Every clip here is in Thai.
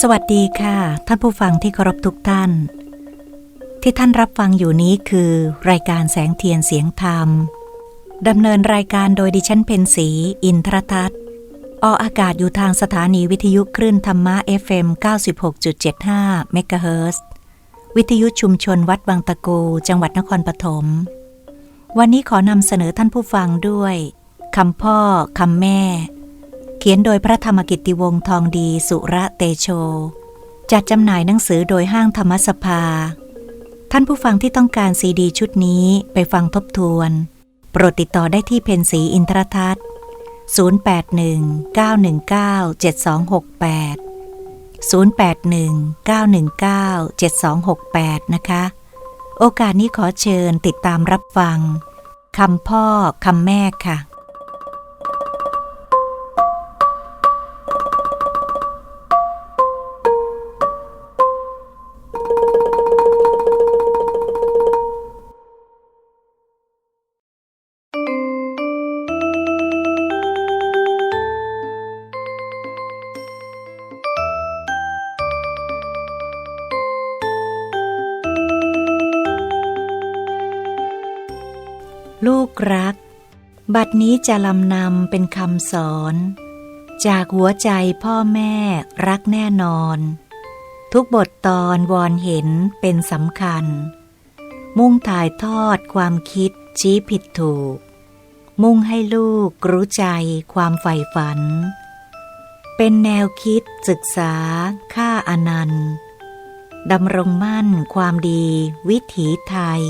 สวัสดีค่ะ ท่านผู้ฟังที่เคารพทุกท่าน ที่ท่านรับฟังอยู่นี้คือ รายการแสงเทียนเสียงธรรมดำเนินรายการโดยดิฉันเพนสี อินทรทัศน์ออกอากาศอยู่ทางสถานีวิทยุคลื่นธรรมะ FM 96.75เมกะเฮิรตซ์วิทยุชุมชนวัดบางตะกูจังหวัดนครปฐมวันนี้ขอนำเสนอท่านผู้ฟังด้วยคำพ่อคำแม่ ขียนโดยพระธรรมกิตติวงศ์ทองดีสุระเตโช จัดจำหน่ายหนังสือโดยห้างธรรมสภา ท่านผู้ฟังที่ต้องการซีดีชุดนี้ไปฟังทบทวน โปรดติดต่อได้ที่เพนสีอินทรทัศน์ 0819197268 0819197268 นะคะ โอกาสนี้ขอเชิญติดตามรับฟังคำพ่อคำแม่ค่ะ ลูกรัก บัดนี้จะลำนำเป็นคำสอน จากหัวใจพ่อแม่รักแน่นอน ทุกบทตอนวอนเห็นเป็นสำคัญ มุ่งถ่ายทอดความคิดชี้ผิดถูก มุ่งให้ลูกรู้ใจความใฝ่ฝัน เป็นแนวคิดศึกษา ค่าอนันต์ดำรงมั่นความดีวิถีไทย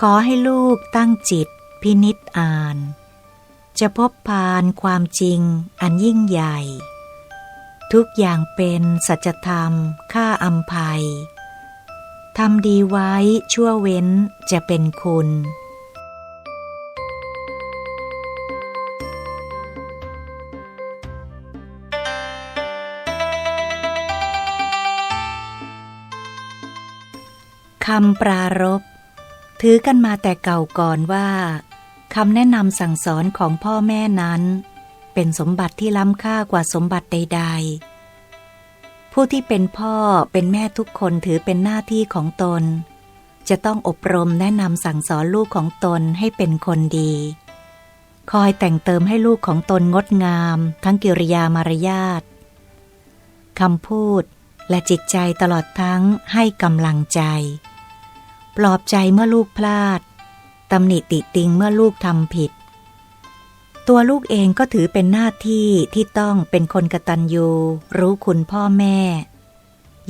ขอให้ลูกตั้งจิตพินิษอ่าน จะพบพานความจริงอันยิ่งใหญ่ ทุกอย่างเป็นสัจธรรมค่าอัมภัยทำดีไว้ชั่วเว้นจะเป็นคุณ คำปรารภ ถือกันมาแต่เก่าก่อนว่าคำแนะนำสั่งสอนของพ่อแม่นั้น เป็นสมบัติที่ล้ำค่ากว่าสมบัติใด ๆ ผู้ที่เป็นพ่อเป็นแม่ทุกคนถือเป็นหน้าที่ของตน จะต้องอบรมแนะนำสั่งสอนลูกของตนให้เป็นคนดี คอยแต่งเติมให้ลูกของตนงดงาม ทั้งกิริยามารยาทคำพูดและจิตใจตลอดทั้งให้กำลังใจ ปลอบใจเมื่อลูกพลาดตำหนิติติงเมื่อลูกทำผิด ตัวลูกเองก็ถือเป็นหน้าที่ที่ต้องเป็นคนกตัญญูรู้คุณพ่อแม่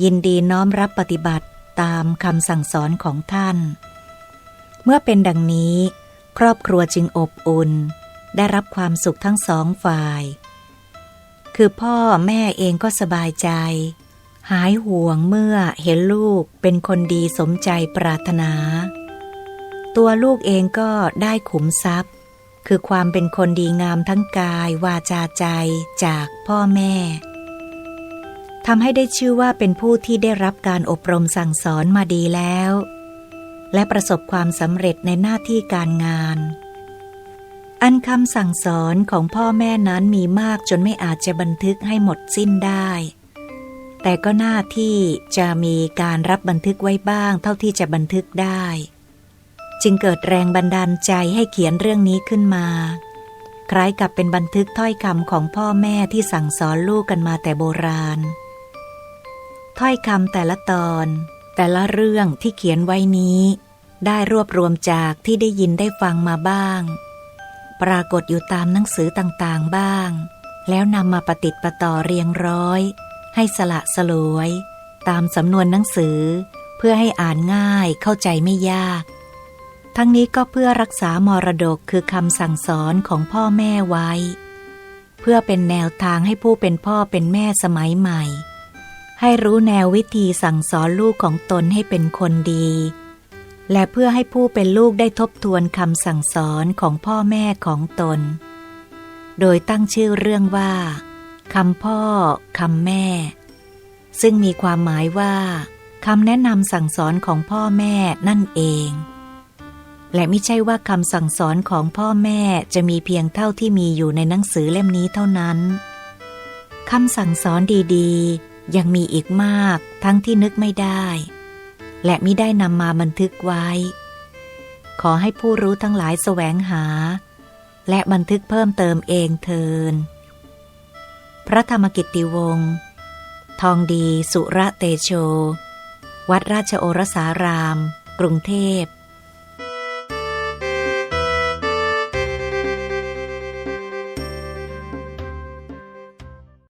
ยินดีน้อมรับปฏิบัติตามคำสั่งสอนของท่าน เมื่อเป็นดังนี้ ครอบครัวจึงอบอุ่น ได้รับความสุขทั้งสองฝ่าย คือพ่อแม่เองก็สบายใจ หายห่วงเมื่อเห็นลูกเป็นคนดีสมใจปรารถนา ตัวลูกเองก็ได้ขุมทรัพย์ คือความเป็นคนดีงามทั้งกายวาจาใจจากพ่อแม่ทำให้ได้ชื่อว่าเป็นผู้ที่ได้รับการอบรมสั่งสอนมาดีแล้ว และประสบความสำเร็จในหน้าที่การงาน อันคำสั่งสอนของพ่อแม่นั้นมีมากจนไม่อาจจะบันทึกให้หมดสิ้นได้ แต่ก็หน้าที่จะมีการรับบันทึกไว้บ้างเท่าที่จะบันทึกได้ จึงเกิดแรงบันดาลใจให้เขียนเรื่องนี้ขึ้นมา คล้ายกับเป็นบันทึกถ้อยคำของพ่อแม่ที่สั่งสอนลูกกันมาแต่โบราณ ถ้อยคำแต่ละตอน แต่ละเรื่องที่เขียนไว้นี้ ได้รวบรวมจากที่ได้ยินได้ฟังมาบ้าง ปรากฏอยู่ตามหนังสือต่างๆบ้าง แล้วนำมาปฏิติดประต่อเรียงร้อย ให้สละสลวย ตามสำนวนหนังสือ เพื่อให้อ่านง่ายเข้าใจไม่ยาก ทั้งนี้ก็เพื่อรักษามรดกคือคำสั่งสอนของพ่อแม่ไว้ เพื่อเป็นแนวทางให้ผู้เป็นพ่อเป็นแม่สมัยใหม่ ให้รู้แนววิธีสั่งสอนลูกของตนให้เป็นคนดี และเพื่อให้ผู้เป็นลูกได้ทบทวนคำสั่งสอนของพ่อแม่ของตน โดยตั้งชื่อเรื่องว่า คำพ่อคำแม่ ซึ่งมีความหมายว่าคำแนะนำสั่งสอนของพ่อแม่นั่นเอง และไม่ใช่ว่าคำสั่งสอนของพ่อแม่จะมีเพียงเท่าที่มีอยู่ในหนังสือเล่มนี้เท่านั้นคำสั่งสอนดีๆ ยังมีอีกมากทั้งที่นึกไม่ได้ และไมิได้นำมาบันทึกไว้ ขอให้ผู้รู้ทั้งหลายแสวงหา และบันทึกเพิ่มเติมเองเทิน พระธรรมกิตติวงศ์ทองดีสุระเตโช วัดราชโอรสาราม กรุงเทพ